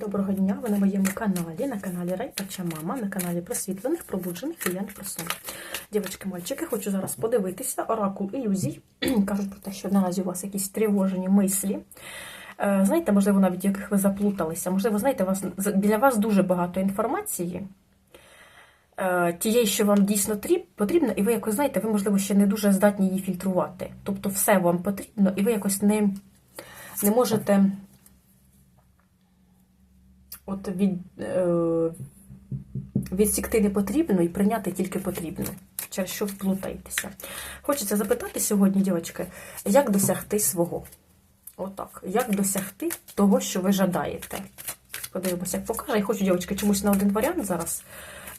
Доброго дня! Ви на моєму каналі, на каналі Райпача Мама, на каналі просвітлених, пробуджених і я не про сон. Дівчатки, мальчики, хочу зараз подивитися оракул ілюзій. Кажуть про те, що наразі у вас якісь тривожені мислі. Е, Знаєте, можливо, навіть яких ви заплуталися. Можливо, знаєте, вас, біля вас дуже багато інформації. е, Тієї, що вам дійсно потрібно, і ви якось знаєте, ви, можливо, ще не дуже здатні її фільтрувати. Тобто все вам потрібно, і ви якось не, не можете от від, е, відсікти не потрібно і прийняти тільки потрібно, через що плутаєтеся. Хочеться запитати сьогодні, дівчатки, як досягти свого? Отак. Як досягти того, що ви жадаєте? Подивимося, як покаже. Я хочу, дівчатки, чомусь на один варіант зараз.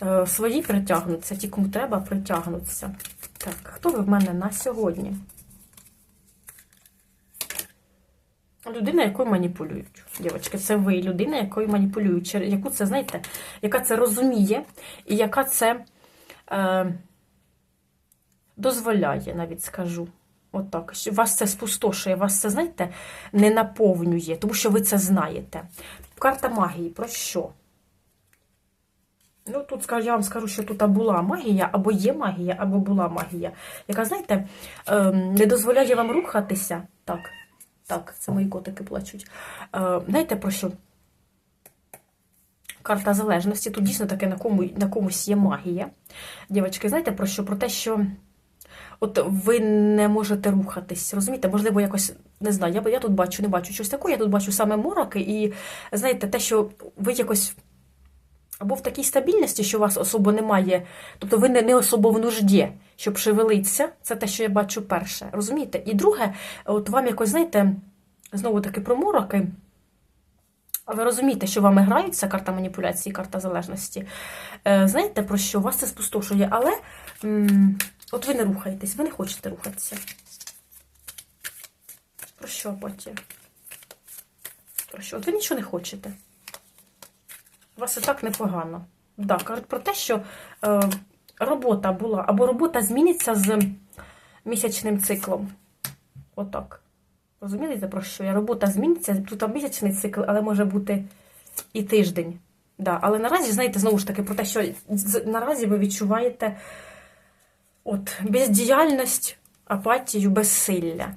Е, свої притягнуться, ті, кому треба, притягнуться. Так, хто ви в мене на сьогодні? Людина, якою маніпулюють. Дівчатки, це ви, людина, якою маніпулюють, яку це, знаєте, яка це розуміє, і яка це е, дозволяє, навіть скажу. Отак. Що Вас це спустошує, вас це, знаєте, не наповнює, тому що ви це знаєте. Карта магії про що? Ну, тут я вам скажу, що тут була магія, або є магія, або була магія, яка, знаєте, ем, не дозволяє вам рухатися. Так, так, це мої котики плачуть. Е, знаєте про що? Карта залежності. Тут дійсно таке на, кому, на комусь є магія. Дівчатки, знаєте про що? Про те, що от ви не можете рухатись. Розумієте, можливо, якось не знаю. Я, я тут бачу, не бачу щось такого, я тут бачу саме мороки, і знаєте, те, що ви якось. Або в такій стабільності, що у вас особо немає, тобто ви не, не особо в нужді, щоб шевелитися, це те, що я бачу перше. Розумієте? І друге, от вам якось, знаєте, знову таки про мороки. А ви розумієте, що вами граються карта маніпуляції, карта залежності. Е, знаєте, про що? Вас це спустошує, але от ви не рухаєтесь, ви не хочете рухатися. Про що апатія? Про що? От ви нічого не хочете. У вас і так непогано. Да, кажуть про те, що е, робота була, або робота зміниться з місячним циклом. Отак. Розумієте, про що я? Робота зміниться, тут місячний цикл, але може бути і тиждень. Да, але наразі, знаєте, знову ж таки, про те, що наразі ви відчуваєте от, бездіяльність, апатію, безсилля.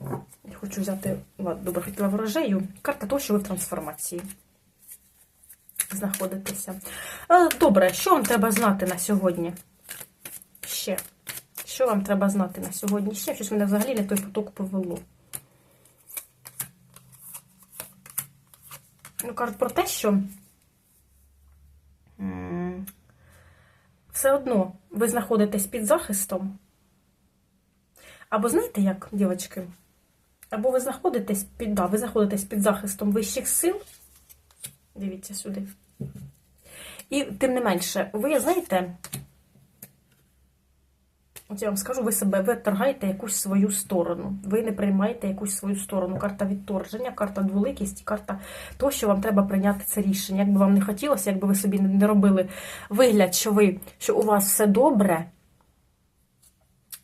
Я хочу взяти, ладно, добре, хотіла ворожею. Карта того, що ви в трансформації знаходитеся. Добре, що вам треба знати на сьогодні? Ще. Що вам треба знати на сьогодні? Ще щось мене взагалі не той поток повело. Ну, кажуть про те, що все одно ви знаходитесь під захистом. Або знаєте як, дівчатки? Або ви знаходитесь під, да, ви знаходитесь під захистом вищих сил. Дивіться сюди. І тим не менше, ви знаєте, от я вам скажу, ви себе ви торгаєте якусь свою сторону. Ви не приймаєте якусь свою сторону. Карта відторження, карта дволикість, карта того, що вам треба прийняти це рішення. Як би вам не хотілося, якби ви собі не робили вигляд, що ви, що у вас все добре.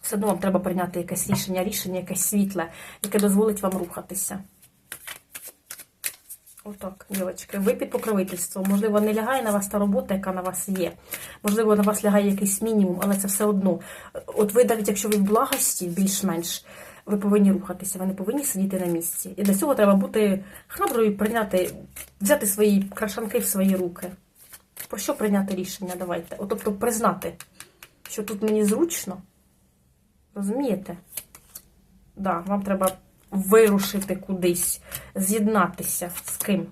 Все одно вам треба прийняти якесь рішення, рішення якесь світле, яке дозволить вам рухатися. Отак, дівчатки. Ви під покровительством. Можливо, не лягає на вас та робота, яка на вас є. Можливо, на вас лягає якийсь мінімум, але це все одно. От ви, навіть якщо ви в благості, більш-менш, ви повинні рухатися, ви не повинні сидіти на місці. І для цього треба бути храброю, прийняти, взяти свої крашанки в свої руки. Про що прийняти рішення? Давайте. От, тобто признати, що тут мені зручно. Розумієте? Да, вам треба вирушити кудись, з'єднатися з ким?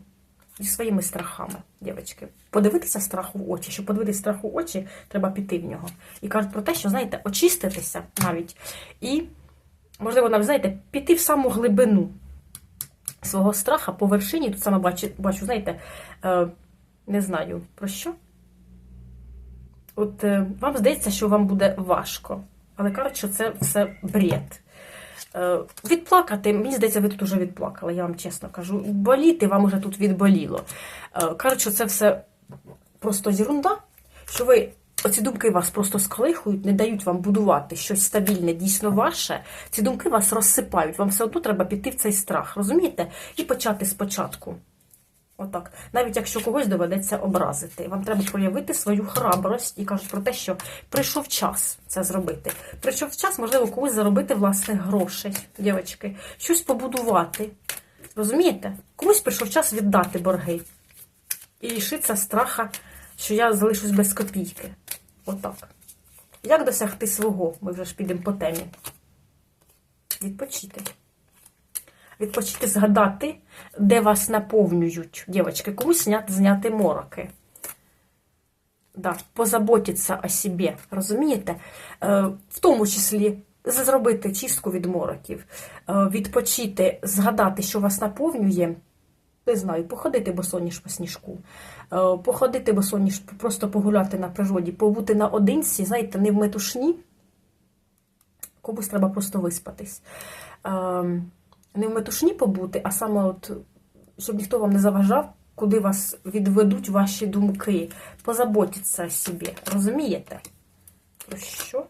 Зі своїми страхами, дівчатки. Подивитися страху в очі. Щоб подивитися страху в очі, треба піти в нього. І кажуть про те, що, знаєте, очиститися навіть. І, можливо, навіть, знаєте, піти в саму глибину свого страха по вершині. Тут саме бачу, бачу знаєте, е, не знаю про що. От е, вам здається, що вам буде важко. Але кажуть, що це все бред. Е, Відплакати, мені здається, ви тут уже відплакали, я вам чесно кажу. Боліти вам уже тут відболіло. Коротше, це все просто зірунда, що ви. Оці думки вас просто сколихують, не дають вам будувати щось стабільне, дійсно ваше. Ці думки вас розсипають. Вам все одно треба піти в цей страх, розумієте? І почати спочатку. Отак. Навіть якщо когось доведеться образити, вам треба проявити свою храбрость і кажуть про те, що прийшов час це зробити. Прийшов час, можливо, когось заробити власних грошей, дівчатки, щось побудувати. Розумієте? Комусь прийшов час віддати борги. І лишиться страха, що я залишусь без копійки. Отак. Як досягти свого? Ми вже ж підемо по темі. Відпочити. Відпочити, згадати, де вас наповнюють, дівчатки, комусь зняти, зняти мороки. Да, позаботитися о собі, розумієте? Е, в тому числі зробити чистку від мороків, е, відпочити, згадати, що вас наповнює. Не знаю, походити босоніж по сніжку, е, походити босоніж, просто погуляти на природі, побути наодинці, знаєте, не в метушні. Комусь треба просто виспатись. Не в метушні побути, а саме, от, щоб ніхто вам не заважав, куди вас відведуть ваші думки. Позаботіться о собі. Розумієте? Про що?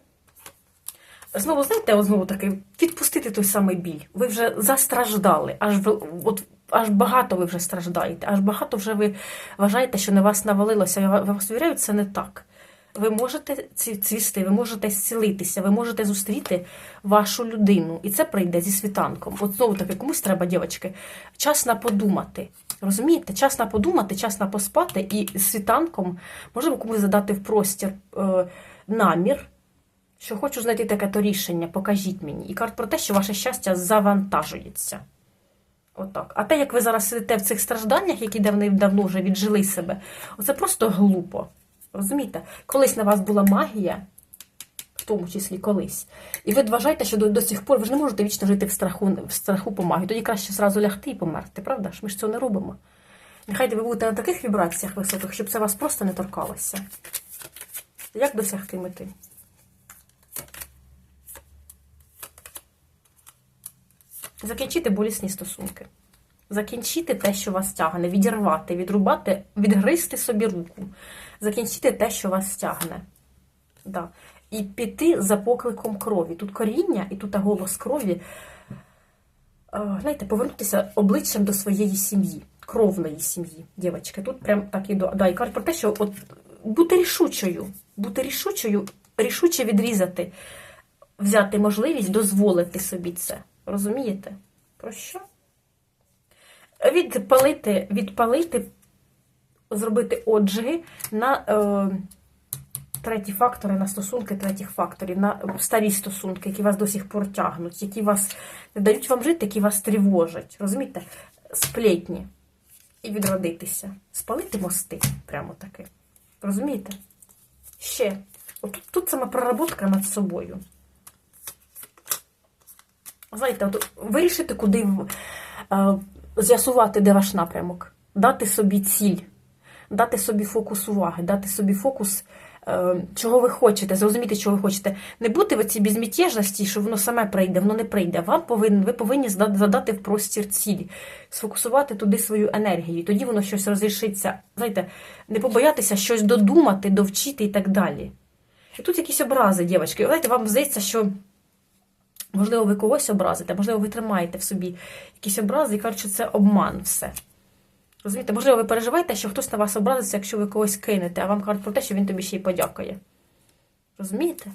Знову, знаєте, знову таки, відпустити той самий біль. Ви вже застраждали, аж ви, от, аж багато ви вже страждаєте, аж багато вже ви вважаєте, що на вас навалилося. Я вас вірю, це не так. Ви можете цвісти, ви можете зцілитися, ви можете зустріти вашу людину. І це прийде зі світанком. От знову таки, комусь треба, дівчатки, час на подумати. Розумієте? Час на подумати, час на поспати, і з світанком можливо комусь задати в простір е, намір що хочу знайти таке то рішення, покажіть мені. І кажуть про те, що ваше щастя завантажується. Отак. А те, як ви зараз сидите в цих стражданнях, які давним-давно вже віджили себе, оце просто глупо. Розумієте? Колись на вас була магія, в тому числі колись. І ви вважаєте, що до, до сих пор ви ж не можете вічно жити в страху, в страху по магії. Тоді краще зразу лягти і померти, правда ж? Ми ж цього не робимо. Нехай ви будете на таких вібраціях високих, щоб це вас просто не торкалося. Як досягти мети? Закінчити болісні стосунки. Закінчити те, що вас тягне, відірвати, відрубати, відгризти собі руку. Закінчити те, що вас тягне. Да. І піти за покликом крові. Тут коріння і тут голос крові. Е, Знаєте, повернутися обличчям до своєї сім'ї, кровної сім'ї, дівчатки. Тут прям так і до. Да, і кажуть про те, що от бути рішучою, бути рішучою, рішуче відрізати, взяти можливість дозволити собі це. Розумієте? Про що? Відпалити, відпалити, зробити отжиги на е, треті фактори, на стосунки третіх факторів, на старі стосунки, які вас до сих пор тягнуть, які вас не дають вам жити, які вас тривожать. Розумієте? Сплетні. І відродитися. Спалити мости прямо таки. Розумієте? Ще. От тут, саме проработка над собою. Знаєте, от вирішити, куди е, з'ясувати, де ваш напрямок, дати собі ціль, дати собі фокус уваги, дати собі фокус, е, чого ви хочете, зрозуміти, чого ви хочете. Не бути в цій безмітєжності, що воно саме прийде, воно не прийде. Вам повинен, ви повинні задати в простір ціль, сфокусувати туди свою енергію. Тоді воно щось розрішиться. Знаєте, не побоятися щось додумати, довчити і так далі. І тут якісь образи, дівчатки. Знаєте, вам здається, що. Можливо, ви когось образите, можливо, ви тримаєте в собі якісь образи і кажуть, що це обман все. Розумієте, можливо, ви переживаєте, що хтось на вас образиться, якщо ви когось кинете, а вам кажуть про те, що він тобі ще й подякує. Розумієте?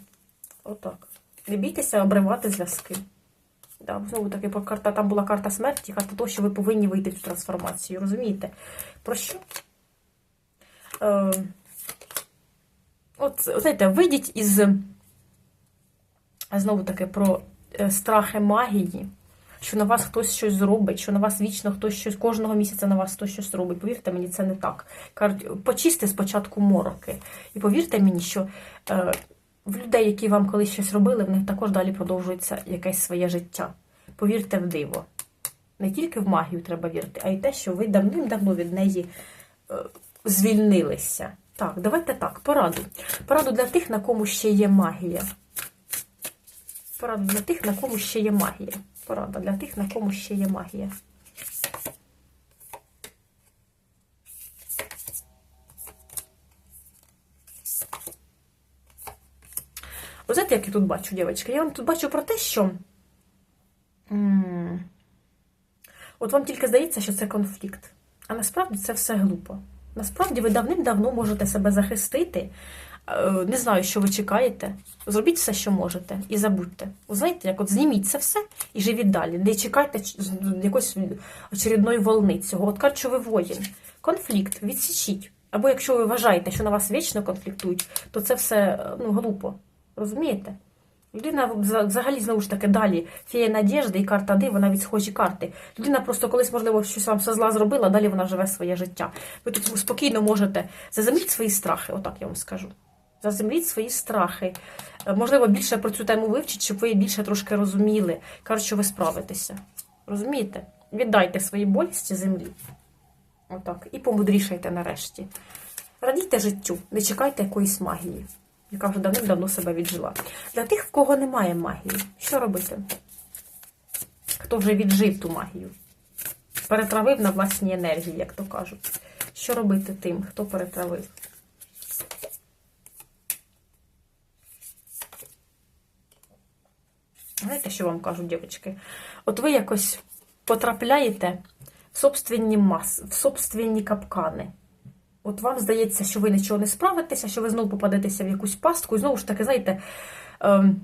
Отак. Не бійтеся обривати зв'язки. Да, знову таки, карта, там була карта смерті, карта того, що ви повинні вийти в цю трансформацію. Розумієте? Про що? Е, от, знаєте, вийдіть із. Знову таки про страхи магії, що на вас хтось щось зробить, що на вас вічно хтось щось, кожного місяця на вас хтось щось робить. Повірте мені, це не так. Кажуть, почисти спочатку мороки. І повірте мені, що е, в людей, які вам колись щось робили, в них також далі продовжується якесь своє життя. Повірте в диво. Не тільки в магію треба вірити, а й те, що ви давним-давно від неї е, звільнилися. Так, давайте так, пораду. Пораду для тих, на кому ще є магія. Порада для тих, на кому ще є магія. Порада для тих, на кому ще є магія. Ви знаєте, як я тут бачу, дівчатки? Я вам тут бачу про те, що. От вам тільки здається, що це конфлікт. А насправді це все глупо. Насправді ви давним-давно можете себе захистити. Е, Не знаю, що ви чекаєте. Зробіть все, що можете, і забудьте. Ви знаєте, як от зніміть це все і живіть далі. Не чекайте якоїсь очередної волни цього. От харчовий воїн. Конфлікт, відсічіть. Або якщо ви вважаєте, що на вас вічно конфліктують, то це все е, ну, глупо. Розумієте? Людина вза- взагалі знову ж таки далі фея надіжди і карта див, навіть схожі карти. Людина просто колись, можливо, щось вам все зла зробила, далі вона живе своє життя. Ви тут спокійно можете заземліть свої страхи, отак я вам скажу. Заземліть свої страхи. Е, Можливо, більше про цю тему вивчіть, щоб ви її більше трошки розуміли. Кажуть, що ви справитеся. Розумієте? Віддайте свої болісті землі. Отак. І помудрішайте нарешті. Радійте життю, не чекайте якоїсь магії, яка вже давним-давно себе віджила. Для тих, в кого немає магії, що робити? Хто вже віджив ту магію? Перетравив на власній енергії, як то кажуть. Що робити тим, хто перетравив? Знаєте, що вам кажуть, дівчатки? От ви якось потрапляєте в собственні мас, в собственні капкани. От вам здається, що ви нічого не справитеся, що ви знову попадетеся в якусь пастку. І знову ж таки, знаєте, ем,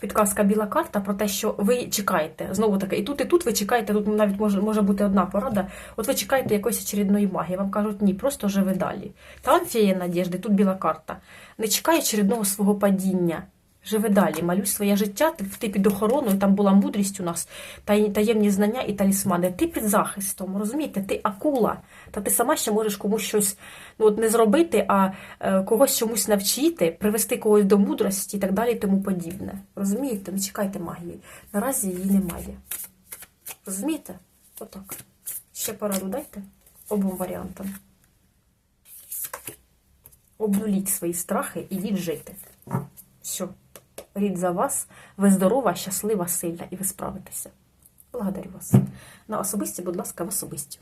підказка біла карта про те, що ви чекаєте. Знову таки, і тут, і тут ви чекаєте, тут навіть може, може бути одна порада. От ви чекаєте якоїсь очередної магії. Вам кажуть, ні, просто живи далі. Там фея надіжди, тут біла карта. Не чекай очередного свого падіння. Живи далі, малюй своє життя, ти, під охороною, там була мудрість у нас, таємні знання і талісмани. Ти під захистом, розумієте? Ти акула. Та ти сама ще можеш комусь щось ну, от не зробити, а е, когось чомусь навчити, привести когось до мудрості і так далі, тому подібне. Розумієте? Не чекайте магії. Наразі її немає. Розумієте? Отак. Ще пораду дайте обом варіантам. Обнуліть свої страхи і йдіть жити. Все. Рід за вас. Ви здорова, щаслива, сильна і ви справитеся. Благодарю вас. На особисті, будь ласка, в особисті.